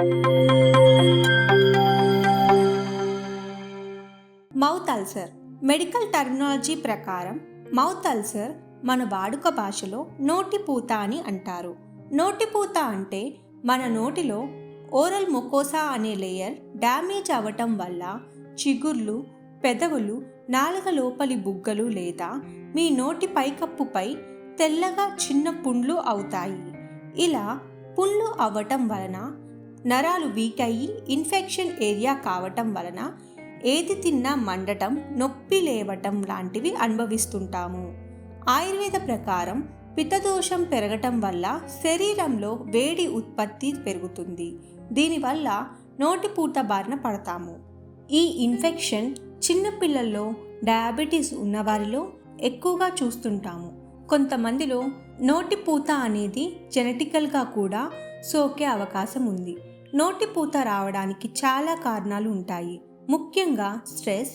Mouth ulcer medical terminology ప్రకారం mouth ulcer మన వాడుక భాషలో నోటిపూత అని అంటారు. నోటిపూత అంటే మన నోటిలో ఓరల్ మొకోసా అనే లేయర్ డ్యామేజ్ అవ్వటం వల్ల చిగుర్లు పెదవులు నాలుక లోపలి బుగ్గలు లేదా మీ నోటి పైకప్పుపై తెల్లగా చిన్న పుండ్లు అవుతాయి. ఇలా పుండ్లు అవ్వటం వలన నరాలు వీక్ అయ్యి ఇన్ఫెక్షన్ ఏరియా కావటం వలన ఏది తిన్నా మండటం నొప్పి లేవటం లాంటివి అనుభవిస్తుంటాము. ఆయుర్వేద ప్రకారం పిత్తదోషం పెరగటం వల్ల శరీరంలో వేడి ఉత్పత్తి పెరుగుతుంది. దీనివల్ల నోటిపూత బారిన పడతాము. ఈ ఇన్ఫెక్షన్ చిన్నపిల్లల్లో డయాబెటీస్ ఉన్నవారిలో ఎక్కువగా చూస్తుంటాము. కొంతమందిలో నోటిపూత అనేది జెనెటికల్గా కూడా సోకే అవకాశం ఉంది నోటిపూత రావడానికి చాలా కారణాలు ఉంటాయి ముఖ్యంగా స్ట్రెస్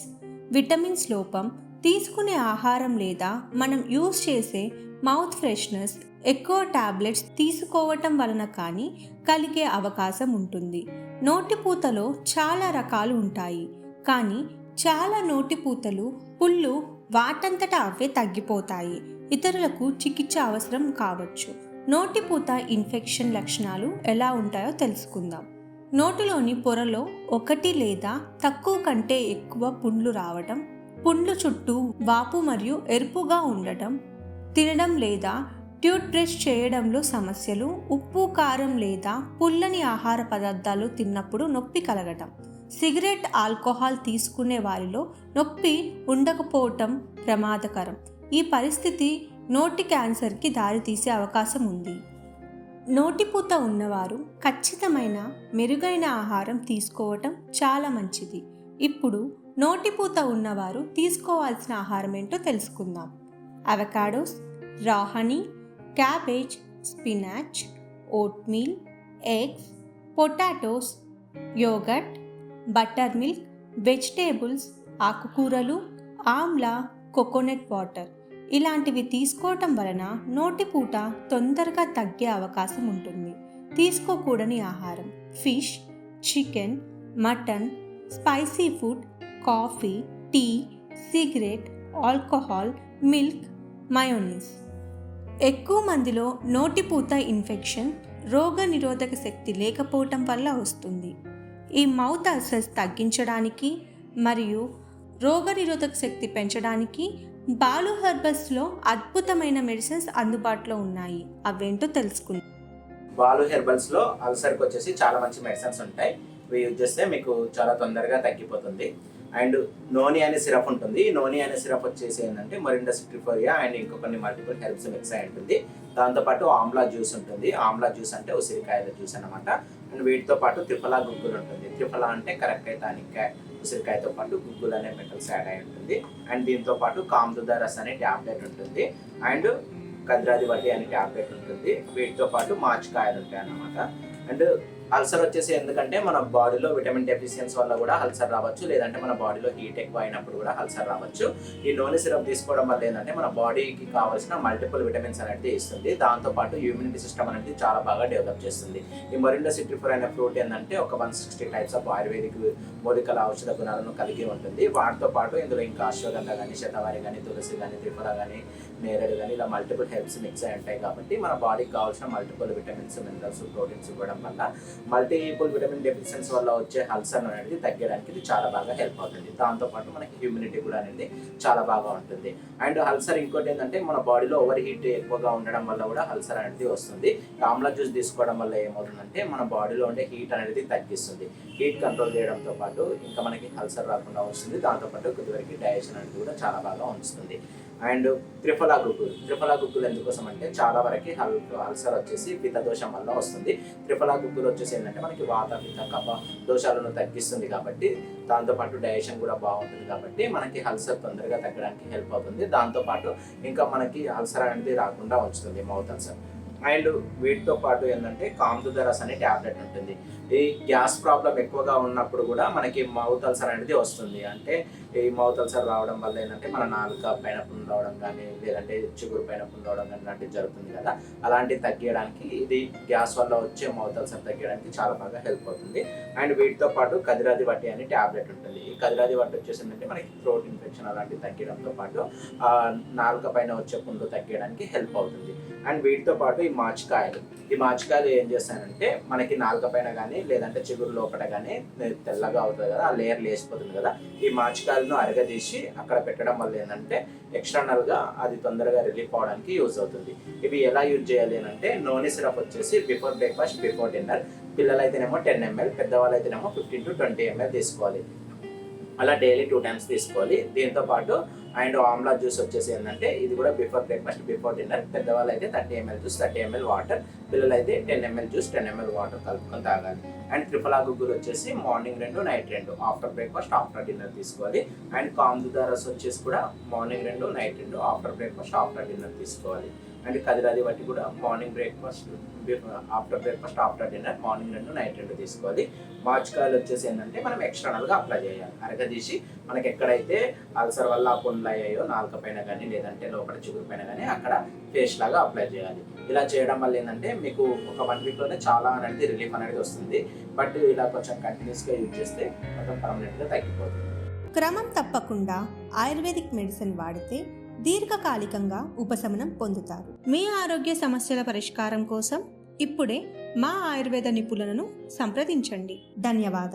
విటమిన్స్ లోపం తీసుకునే ఆహారం లేదా మనం యూజ్ చేసే మౌత్ ఫ్రెషనర్స్ ఎక్కువ టాబ్లెట్స్ తీసుకోవటం వలన కానీ కలిగే అవకాశం ఉంటుంది నోటిపూతలో చాలా రకాలు ఉంటాయి కానీ చాలా నోటిపూతలు పుళ్ళు వాటంతట అవే తగ్గిపోతాయి. ఇతరులకు చికిత్స అవసరం కావచ్చు. నోటిపూత ఇన్ఫెక్షన్ లక్షణాలు ఎలా ఉంటాయో తెలుసుకుందాం. నోటిలోని పొరలో ఒకటి లేదా తక్కువ కంటే ఎక్కువ పుండ్లు రావటం పుండ్లు చుట్టూ వాపు మరియు ఎరుపుగా ఉండటం తినడం లేదా ట్యూత్ బ్రష్ చేయడంలో సమస్యలు ఉప్పు కారం లేదా పుల్లని ఆహార పదార్థాలు తిన్నప్పుడు నొప్పి కలగటం సిగరెట్ ఆల్కహాల్ తీసుకునే వారిలో నొప్పి ఉండకపోవటం ప్రమాదకరం. ఈ పరిస్థితి నోటి క్యాన్సర్కి దారితీసే అవకాశం ఉంది. నోటిపూత ఉన్నవారు ఖచ్చితమైన మెరుగైన ఆహారం తీసుకోవటం చాలా మంచిది. ఇప్పుడు నోటిపూత ఉన్నవారు తీసుకోవాల్సిన ఆహారం ఏంటో తెలుసుకుందాం. Avocados రాహని cabbage spinach oatmeal eggs potatoes yogurt butter milk vegetables ఆకుకూరలు ఆమ్లా కోకోనట్ వాటర్. ఇలాంటివి తీసుకోవటం వలన నోటిపూట తొందరగా తగ్గే అవకాశం ఉంటుంది. తీసుకోకూడని ఆహారం fish chicken mutton spicy food coffee tea cigarette alcohol milk mayonnaise. ఎక్కువ మందిలో నోటిపూత ఇన్ఫెక్షన్ రోగ నిరోధక శక్తి లేకపోవటం వల్ల వస్తుంది. ఈ మౌత్ అల్సర్స్ తగ్గించడానికి మరియు రోగ నిరోధక శక్తి పెంచడానికి బాలు హెర్బల్స్లో అద్భుతమైన మెడిసిన్స్ అందుబాటులో ఉన్నాయి. అవేంటో తెలుసుకుందాం. బాలు హెర్బల్స్లో అల్సర్కి వచ్చేసి చాలా మంచి మెడిసిన్స్ ఉంటాయి. ఇవి యూజ్ చేస్తే మీకు చాలా తొందరగా తగ్గిపోతుంది. అండ్ నోని అనే సిరప్ ఉంటుంది. నోని అనే సిరప్ వచ్చేసి ఏంటంటే మొరిండా సిట్రిఫోరియా అండ్ ఇంకో కొన్ని మల్టిపుల్ హెర్బ్స్ మిక్స్ అయి ఉంటుంది. దాంతోపాటు ఆమ్లా జ్యూస్ ఉంటుంది. ఆమ్లా జ్యూస్ అంటే ఉసిరికాయల జ్యూస్ అనమాట అండ్ వీటితో పాటు త్రిఫలా గుగ్గులు ఉంటుంది. త్రిఫలా అంటే కరెక్ట్ టానిక్ ఉసిరికాయతో పాటు గుగ్గులు అనే మెటల్స్ యాడ్ అయి ఉంటుంది. అండ్ దీంతో పాటు కామ్దుద రస్ అనే ట్యాబ్లెట్ ఉంటుంది. అండ్ కద్రాది వడ్డీ అనే ట్యాబ్లెట్ ఉంటుంది. వీటితో పాటు మార్చికాయలు ఉంటాయి అన్నమాట అండ్ అల్సర్ వచ్చేసి ఎందుకంటే మన బాడీలో విటమిన్ డెఫిషియన్స్ వల్ల కూడా అల్సర్ రావచ్చు లేదంటే మన బాడీలో హీట్ ఎక్కువ అయినప్పుడు కూడా అల్సర్ రావచ్చు. ఈ నోని సిరప్ తీసుకోవడం వల్ల ఏంటంటే మన బాడీకి కావాల్సిన మల్టిపుల్ విటమిన్స్ అనేది ఇస్తుంది దాంతో పాటు ఇమ్యూనిటీ సిస్టమ్ అనేది చాలా బాగా డెవలప్ చేస్తుంది. ఈ మొరిండో సిట్రిఫర్ అనే ఫ్రూట్ ఏంటంటే ఒక one sixty types of Ayurvedic మూలికల ఔషధ గుణాలను కలిగి ఉంటుంది. వాటితో పాటు ఇందులో ఇంకా అశ్వగంధ కానీ శతవారి కానీ తులసి కానీ త్రిపుర కానీ నేరేడు కానీ ఇలా మల్టిపుల్ హెల్ప్స్ మిక్స్ అయి ఉంటాయి కాబట్టి మన బాడీకి కావాల్సిన మల్టిపుల్ విటమిన్స్ మినరల్స్ ప్రోటీన్స్ ఇవ్వడం వల్ల మల్టీపుల్ విటమిన్ డెఫిషియన్స్ వల్ల వచ్చే అల్సర్ అనేది తగ్గడానికి ఇది చాలా బాగా హెల్ప్ అవుతుంది. దాంతోపాటు మనకి హ్యూమినిటీ కూడా అనేది చాలా బాగా ఉంటుంది. అండ్ అల్సర్ ఇంకోటి ఏంటంటే మన బాడీలో ఓవర్ హీట్ ఎక్కువగా ఉండడం వల్ల కూడా అల్సర్ అనేది వస్తుంది. ఆమ్లా జ్యూస్ తీసుకోవడం వల్ల ఏమవుతుందంటే మన బాడీలో ఉండే హీట్ అనేది తగ్గిస్తుంది. హీట్ కంట్రోల్ చేయడంతో పాటు ఇంకా మనకి అల్సర్ రాకుండా వస్తుంది. దాంతోపాటు కొద్దివరకు డైజెషన్ అనేది కూడా చాలా బాగా ఉంచుతుంది. అండ్ త్రిఫలా గుగ్గులు త్రిఫలా గుగ్గులు ఎందుకోసం అంటే చాలా వరకు హల్ అల్సర్ వచ్చేసి పిత్త దోషం వల్ల వస్తుంది. త్రిఫలా గుగ్గులు వచ్చేసి ఏంటంటే మనకి వాత పిత్త కఫ దోషాలను తగ్గిస్తుంది కాబట్టి దాంతోపాటు డైజెషన్ కూడా బాగుంటుంది కాబట్టి మనకి అల్సర్ తొందరగా తగ్గడానికి హెల్ప్ అవుతుంది. దాంతోపాటు ఇంకా మనకి అల్సర్ అనేది రాకుండా ఉంచుతుంది మౌత్ అల్సర్. అండ్ వీటితో పాటు ఏంటంటే కాంతుదరస్ అనే ట్యాబ్లెట్ ఉంటుంది. ఈ గ్యాస్ ప్రాబ్లం ఎక్కువగా ఉన్నప్పుడు కూడా మనకి మౌత్ అల్సర్ అనేది వస్తుంది. అంటే ఈ మౌత్ అల్సర్ రావడం వల్ల ఏంటంటే మన నాలుక పైన పుండు రావడం కానీ లేదంటే చిగురు పైన పుండు రావడం కానీ ఇలాంటివి జరుగుతుంది కదా. అలాంటివి తగ్గించడానికి ఇది గ్యాస్ వల్ల వచ్చే మౌత్ అల్సర్ తగ్గించడానికి చాలా బాగా హెల్ప్ అవుతుంది. అండ్ వీటితో పాటు కదిరాది వట్టి అనే టాబ్లెట్ ఉంటుంది. ఈ కదిరాది వట్టి వచ్చేసిందంటే మనకి థ్రోట్ ఇన్ఫెక్షన్ అలాంటివి తగ్గడంతో పాటు నాలుక పైన వచ్చే పుండు తగ్గడానికి హెల్ప్ అవుతుంది. అండ్ వీటితో పాటు ఈ మాచికాయలు. ఈ మాచికాయలు ఏం చేస్తానంటే మనకి నాలుక పైన కానీ లేదంటే చిగురు లోపల కానీ తెల్లగా అవుతుంది కదా ఆ లేయర్ లేసిపోతుంది కదా. ఈ మాచికాయలు మాచికాయలను అరగదీసి అక్కడ పెట్టడం వల్ల ఏంటంటే ఎక్స్టర్నల్గా అది తొందరగా రిలీఫ్ అవడానికి యూజ్ అవుతుంది. ఇవి ఎలా యూజ్ చేయాలి అంటే నోని సిరప్ వచ్చేసి బిఫోర్ బ్రేక్ఫాస్ట్ బిఫోర్ డిన్నర్ పిల్లలైతేనేమో టెన్ ఎంఎల్ పెద్దవాళ్ళు అయితేనేమో ఫిఫ్టీన్ టు ట్వంటీ ఎంఎల్ తీసుకోవాలి. అలా డైలీ టూ టైమ్స్ తీసుకోవాలి. దీంతో పాటు అండ్ ఆమ్లా జ్యూస్ వచ్చేసి ఏంటంటే ఇది కూడా బిఫోర్ బ్రేక్ఫాస్ట్ బిఫోర్ డిన్నర్ పెద్దవాళ్ళు అయితే thirty ml juice thirty ml water పిల్లలు అయితే ten ml juice ten ml water కలుపుకొని తాగాలి. అండ్ త్రిఫలా గుగ్గురు వచ్చేసి మార్నింగ్ రెండు నైట్ రెండు. ఆఫ్టర్ బ్రేక్ఫాస్ట్ ఆఫ్టర్ డిన్నర్ తీసుకోవాలి. అండ్ కాందుదారస్ వచ్చేసి కూడా మార్నింగ్ రెండు నైట్ రెండు. ఆఫ్టర్ బ్రేక్ఫాస్ట్ ఆఫ్టర్ డిన్నర్ తీసుకోవాలి. అండ్ కదిరాది బట్టి కూడా morning breakfast after breakfast after dinner morning రెండు నైట్ రెండు తీసుకోవాలి. మాచికాయలు వచ్చేసి ఏంటంటే మనం ఎక్స్టర్నల్గా అప్లై చేయాలి. అరగదీసి మనకి ఎక్కడైతే అల్సర్ వల్ల ఆ పుండ్లు అయ్యాయో నాలుక పైన కానీ లేదంటే లోపల చిగురు పైన కానీ అక్కడ పేస్ట్ లాగా అప్లై చేయాలి. ఇలా చేయడం వల్ల ఏంటంటే మీకు ఒక వన్ వీక్లోనే చాలా అనేది రిలీఫ్ అనేది వస్తుంది. బట్ ఇలా కొంచెం కంటిన్యూస్గా యూజ్ చేస్తే మొత్తం పర్మనెంట్గా తగ్గిపోతుంది. క్రమం తప్పకుండా ఆయుర్వేదిక్ మెడిసిన్ వాడితే దీర్ఘకాలికంగా ఉపశమనం పొందుతారు. మీ ఆరోగ్య సమస్యల పరిష్కారం కోసం ఇప్పుడే మా ఆయుర్వేద నిపుణులను సంప్రదించండి. ధన్యవాదాలు.